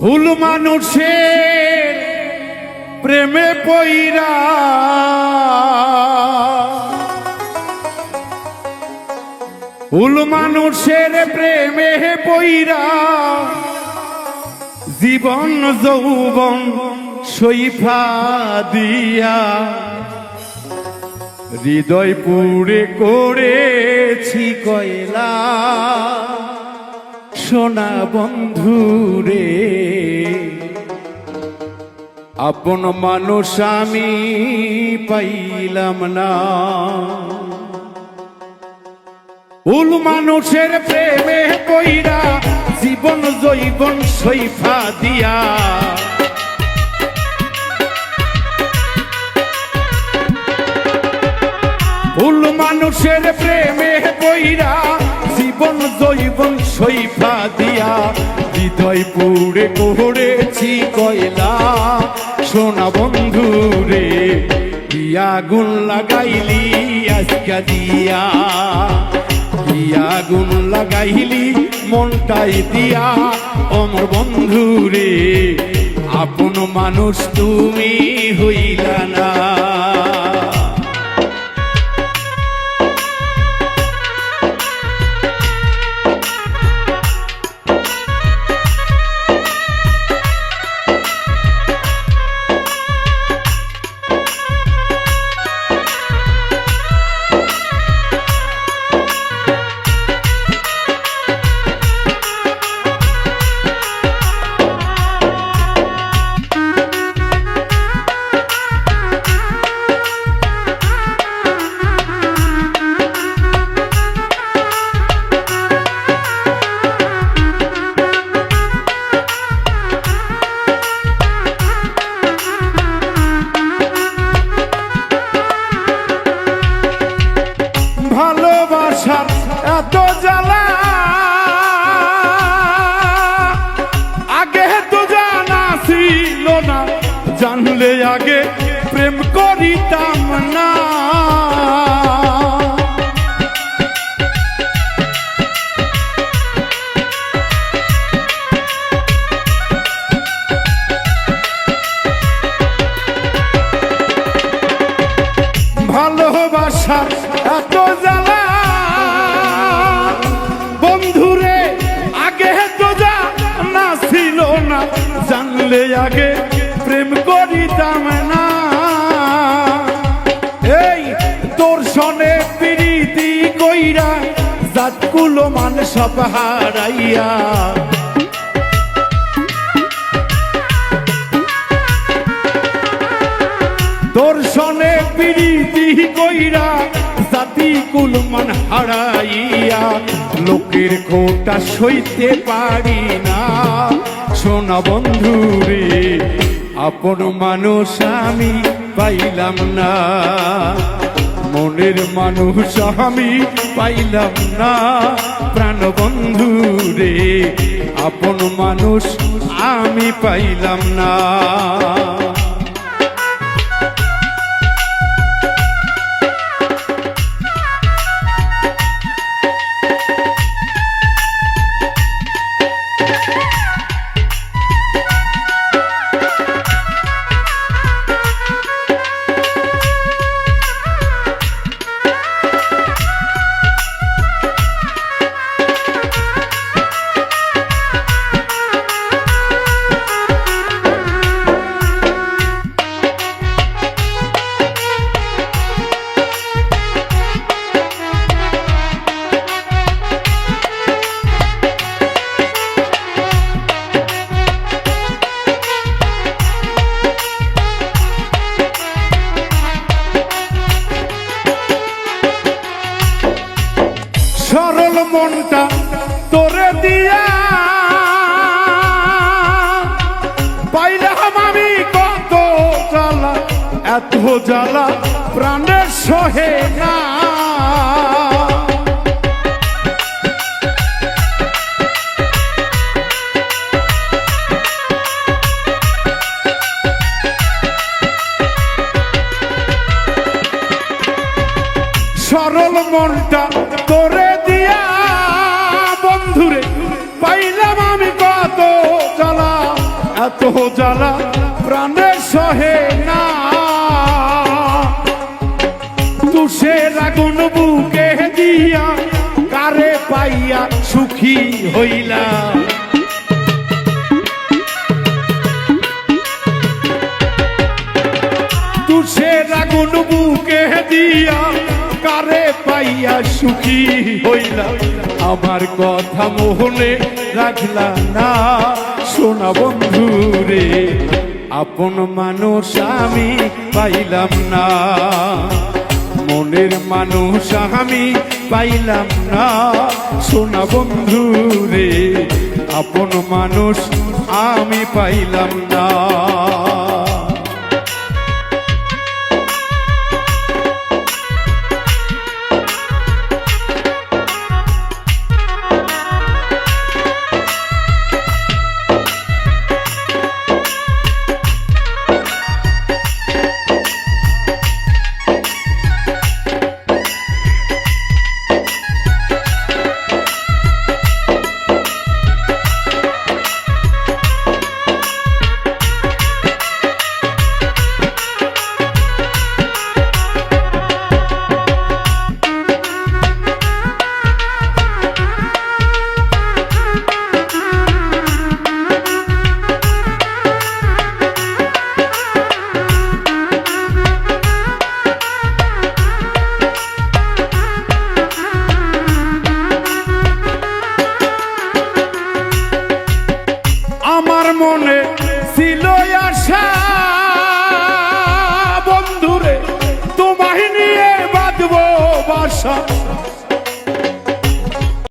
ভুল মানুষের প্রেমে পইরা। ভুল মানুষের প্রেমে পইরা জীবন, যৌবন সইফা দিয়া। হৃদয় পুড়ে করেছি কয়লা। সোনা বন্ধুরে আপন মানুষ আমি পাইলাম না। ভুল মানুষের প্রেমে কইরা জীবন জৈবন সৈফা দিয়া। ভুল মানুষের প্রেমে কইরা জীবন সৈফা দিয়া হৃদয় পুড়ে করেছি কয়লা। সোনা বন্ধু রে দিয়া লাগাইলি আজকা দিয়া। দিয়া লাগাইলি মনটাই দিয়া। অমর বন্ধু রে আপন মানুষ তুমি হইলা না। ভালোবাসার এত জ্বালা। আগে তো জানা ছিল না, জানলে আগে প্রেম করিতাম না। ভালোবাসার এত জ্বালা। জানলে আগে প্রেম করিতাম না। এই তোর সনে প্রীতি কইরা জাতকুলো মান সব হারাইয়া। দর্শনে প্রীতি কইরা জাতি কুলমান হারাইয়া। লোকের খোটা সইতে পারি না। সোনা বন্ধু আপন মানুষ আমি পাইলাম না। মনের মানুষ আমি পাইলাম না। প্রাণ বন্ধু রে, আপন মানুষ আমি পাইলাম না। মনটা তোরে দিয়া। পাইলাম আমি কত জ্বালা, এত জ্বালা প্রাণের সহে না। সরল মনটা তোরে কত জ্বালা, এত জ্বালা, প্রাণে সহে না। তুষের আগুন বুকে দিয়া কারে পাইয়া সুখী হইলা? তুষের আগুন বুকে দিয়া পাইয়া সুখী হইলা আমার কথা মোহনে রাখলা না। সোনা বন্ধু রে আপন মানুষ আমি পাইলাম না। মনের মানুষ আমি পাইলাম না। সোনা বন্ধু রে আপন মানুষ আমি পাইলাম না। sun.